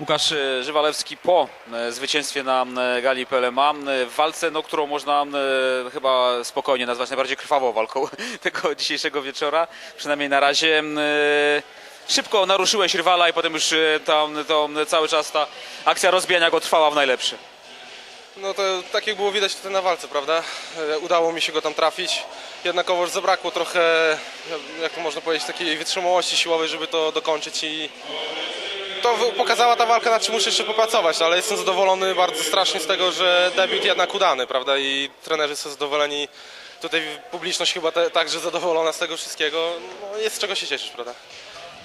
Łukasz e, Żywalewski po e, zwycięstwie na e, gali PLMA w walce, no, którą można chyba spokojnie nazwać najbardziej krwawą walką tego dzisiejszego wieczora, przynajmniej na razie. Szybko naruszyłeś rywala i potem już tam to cały czas ta akcja rozbijania go trwała w najlepszy. No to tak jak było widać tutaj na walce, prawda? Udało mi się go tam trafić. Jednakowoż zabrakło trochę, jak to można powiedzieć, takiej wytrzymałości siłowej, żeby to dokończyć i to pokazała ta walka, nad czym muszę jeszcze popracować, no, ale jestem zadowolony bardzo strasznie z tego, że debiut jednak udany, prawda? I trenerzy są zadowoleni. Tutaj publiczność chyba te, także zadowolona z tego wszystkiego. No, jest z czego się cieszyć, prawda?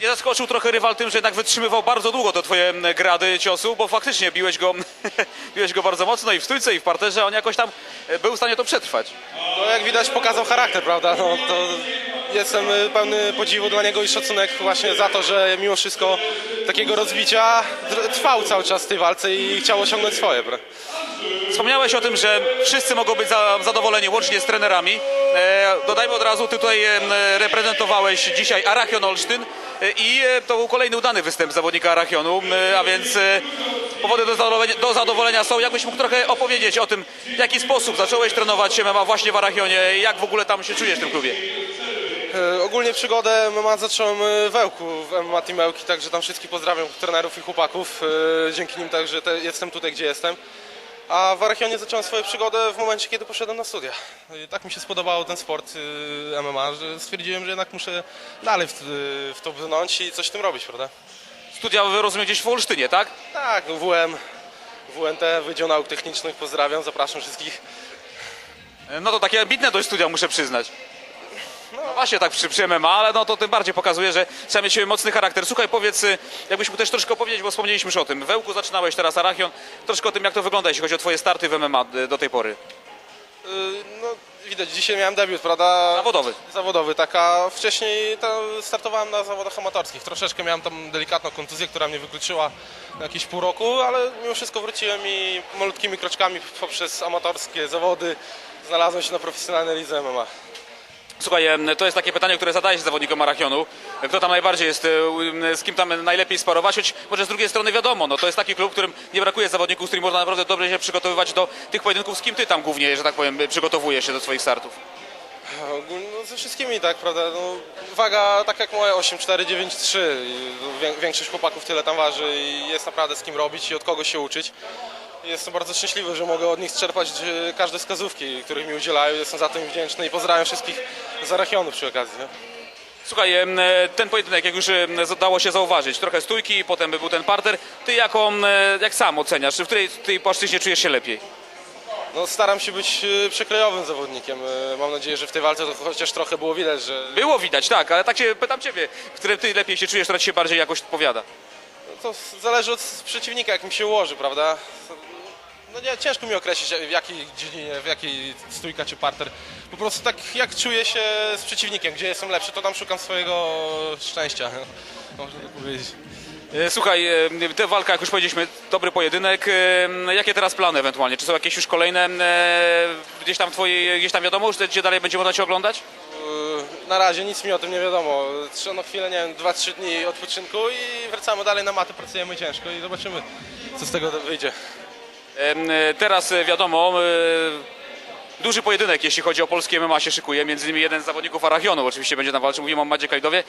Nie zaskoczył trochę rywal tym, że jednak wytrzymywał bardzo długo te twoje m, grady ciosu, bo faktycznie biłeś go, biłeś go bardzo mocno i w stójce i w parterze, on jakoś tam e, był w stanie to przetrwać. No jak widać pokazał charakter, prawda? No, to jestem y, pełny podziwu dla niego i szacunek właśnie za to, że mimo wszystko takiego rozbicia tr- trwał cały czas w tej walce i chciał osiągnąć swoje. Wspomniałeś o tym, że wszyscy mogą być za, zadowoleni, łącznie z trenerami. E, dodajmy od razu, ty tutaj e, reprezentowałeś dzisiaj Arachion Olsztyn e, i to był kolejny udany występ zawodnika Arachionu, a więc powody do zadowolenia, do zadowolenia są. Jakbyś mógł trochę opowiedzieć o tym, w jaki sposób zacząłeś trenować MMA właśnie w Arachionie i jak w ogóle tam się czujesz w tym klubie? E, Ogólnie przygodę MMA zacząłem e, w Ełku, w MMA Team Ełki, także tam wszystkich pozdrawiam, trenerów i chłopaków. E, Dzięki nim także te, jestem tutaj, gdzie jestem. A w Arachionie zacząłem swoją przygodę w momencie, kiedy poszedłem na studia. I tak mi się spodobał ten sport MMA, że stwierdziłem, że jednak muszę dalej w, w to brnąć i coś w tym robić, prawda? Studia rozumiem gdzieś w Olsztynie, tak? Tak, WM, WNT, Wydział Nauk Technicznych, pozdrawiam, zapraszam wszystkich. No to takie ambitne dość studia, muszę przyznać. No właśnie tak przy, przy MMA, ale no to tym bardziej pokazuje, że trzeba mieć mocny charakter. Słuchaj, powiedz, y, jakbyś mógł też troszkę opowiedzieć, bo wspomnieliśmy już o tym. W Ełku zaczynałeś, teraz Arachion. Troszkę o tym, jak to wygląda, jeśli chodzi o twoje starty w MMA y, do tej pory. Yy, No, widać, dzisiaj miałem debiut, prawda? Zawodowy. Zawodowy, taka wcześniej to startowałem na zawodach amatorskich. Troszeczkę miałem tam delikatną kontuzję, która mnie wykluczyła jakieś pół roku, ale mimo wszystko wróciłem i malutkimi kroczkami poprzez amatorskie zawody znalazłem się na profesjonalnej lidze MMA. Słuchaj, to jest takie pytanie, które zadaje się zawodnikom Arachionu. Kto tam najbardziej jest, y, z kim tam najlepiej sparować, choć może z drugiej strony wiadomo, no to jest taki klub, którym nie brakuje zawodników, z którymi można naprawdę dobrze się przygotowywać do tych pojedynków, z kim ty tam głównie, że tak powiem, przygotowujesz się do swoich startów. Ogólnie no, ze wszystkimi tak, prawda? No, waga tak jak moja 8,4, 9,3. I wię- Większość chłopaków tyle tam waży i jest naprawdę z kim robić i od kogo się uczyć. Jestem bardzo szczęśliwy, że mogę od nich czerpać e, każde wskazówki, których mi udzielają. Jestem za to im wdzięczny i pozdrawiam wszystkich z Arachionu przy okazji. Słuchaj, e, ten pojedynek, jak już dało się zauważyć, trochę stójki, potem był ten parter. Ty jaką, e, jak sam oceniasz, w której tej płaszczyźnie czujesz się lepiej? No, staram się być e, przekrojowym zawodnikiem. Mam nadzieję, że w tej walce to chociaż trochę było widać, że Było widać, tak, ale tak się pytam ciebie, w którym ty lepiej się czujesz, która ci się bardziej jakoś odpowiada. to zależy od przeciwnika, jak mi się ułoży, prawda? No nie, ciężko mi określić w jakiej dziedzinie, w jakiej stójka czy parter. Po prostu tak jak czuję się z przeciwnikiem, gdzie jestem lepszy, to tam szukam swojego szczęścia. Można tak powiedzieć. E, Słuchaj, e, tę walkę, jak już powiedzieliśmy, dobry pojedynek. E, Jakie teraz plany ewentualnie? Czy są jakieś już kolejne gdzieś tam twoje, gdzieś tam wiadomo, gdzie dalej będzie można cię oglądać? Na razie nic mi o tym nie wiadomo. Trzeba no chwilę, nie wiem, 2-3 dni odpoczynku i wracamy dalej na maty, pracujemy ciężko i zobaczymy, co z tego wyjdzie. E, Teraz e, wiadomo, e, duży pojedynek, jeśli chodzi o polskie MMA się szykuje. Między innymi jeden z zawodników Arachionu oczywiście będzie tam walczył. Mówimy o Madzie Kajdowie.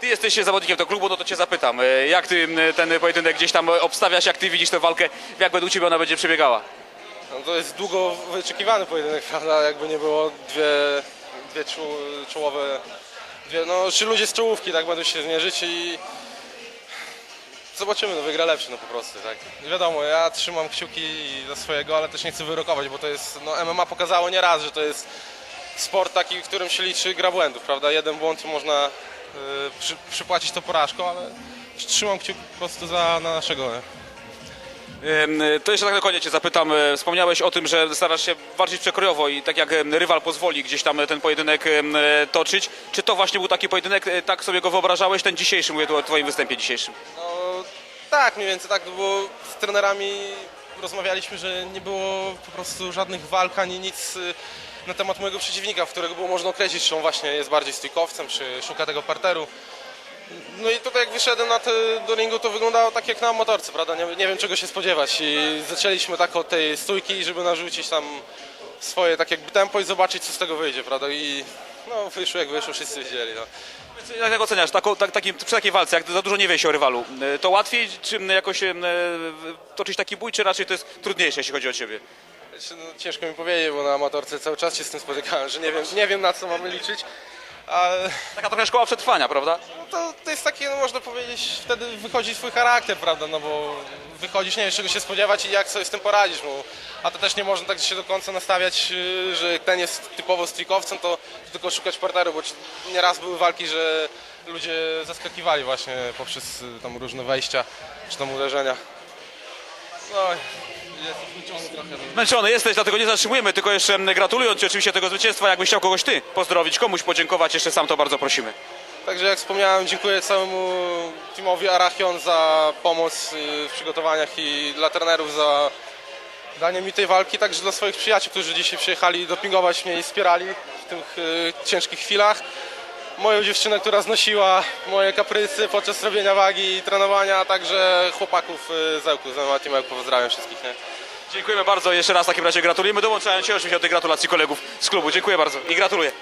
Ty jesteś zawodnikiem tego klubu, no to cię zapytam. Jak ty ten pojedynek gdzieś tam obstawiasz, jak ty widzisz tę walkę, jak według ciebie ona będzie przebiegała? No to jest długo wyczekiwany pojedynek, prawda? Jakby nie było dwie, dwie czołowe, dwie, no trzy ludzie z czołówki tak będą się zmierzyć i zobaczymy, no wygra lepszy no po prostu, tak. Nie wiadomo, ja trzymam kciuki za swojego, ale też nie chcę wyrokować, bo to jest, no MMA pokazało nieraz, że to jest sport taki, w którym się liczy gra błędów, prawda? Jeden błąd można y, przy, przypłacić to porażką, ale trzymam kciuki po prostu za na naszego. Nie? To jeszcze tak na koniec cię zapytam. e, Wspomniałeś o tym, że starasz się walczyć przekrojowo i tak jak rywal pozwoli gdzieś tam ten pojedynek e, toczyć. Czy to właśnie był taki pojedynek, e, tak sobie go wyobrażałeś, ten dzisiejszy, mówię tu o twoim występie dzisiejszym? No tak, mniej więcej tak, bo z trenerami rozmawialiśmy, że nie było po prostu żadnych walk ani nic y, na temat mojego przeciwnika, w którego było można określić, czy on właśnie jest bardziej stójkowcem, czy szuka tego parteru. No i tutaj jak wyszedłem na te, do ringu, to wyglądało tak jak na motorce, prawda? Nie, nie wiem czego się spodziewać i zaczęliśmy tak od tej stójki, żeby narzucić tam swoje tak jakby tempo i zobaczyć co z tego wyjdzie, prawda? I no wyszło jak wyszło, wszyscy wiedzieli. No. Jak, oceniasz tak, takim, przy takiej walce, jak za dużo nie wie się o rywalu, e, to łatwiej czy jakoś e, toczyć taki bój, czy raczej to jest trudniejsze, jeśli chodzi o ciebie? Znaczy, No, ciężko mi powiedzieć, bo na amatorce cały czas się z tym spotykałem, że nie wiem, nie wiem na co mamy liczyć, Taka trochę szkoła przetrwania, prawda? no to, to jest takie, no można powiedzieć, wtedy wychodzi swój charakter, prawda, no bo wychodzisz, nie wiesz czego się spodziewać i jak sobie z tym poradzisz, bo, a to też nie można tak się do końca nastawiać, yy, że ten jest typowo strikowcem, to tylko szukać partneru, bo nieraz były walki, że ludzie zaskakiwali właśnie poprzez y, tam różne wejścia, czy tam uderzenia. No, jest zmęczony jesteś, dlatego nie zatrzymujemy, tylko jeszcze m, gratulując Ci oczywiście tego zwycięstwa, jakbyś chciał kogoś Ty pozdrowić, komuś podziękować, jeszcze sam to bardzo prosimy. Także jak wspomniałem, dziękuję całemu teamowi Arachion za pomoc y, w przygotowaniach i dla trenerów za danie mi tej walki, także dla swoich przyjaciół, którzy dzisiaj przyjechali dopingować mnie i wspierali w tych y, ciężkich chwilach. Moją dziewczynę, która znosiła moje kaprysy podczas robienia wagi i trenowania, a także chłopaków y, z Ełku, z Ełku. Pozdrawiam wszystkich. Nie? Dziękujemy bardzo, jeszcze raz w takim razie gratulujemy, dołączając się oczywiście do tych gratulacji kolegów z klubu. Dziękuję bardzo i gratuluję.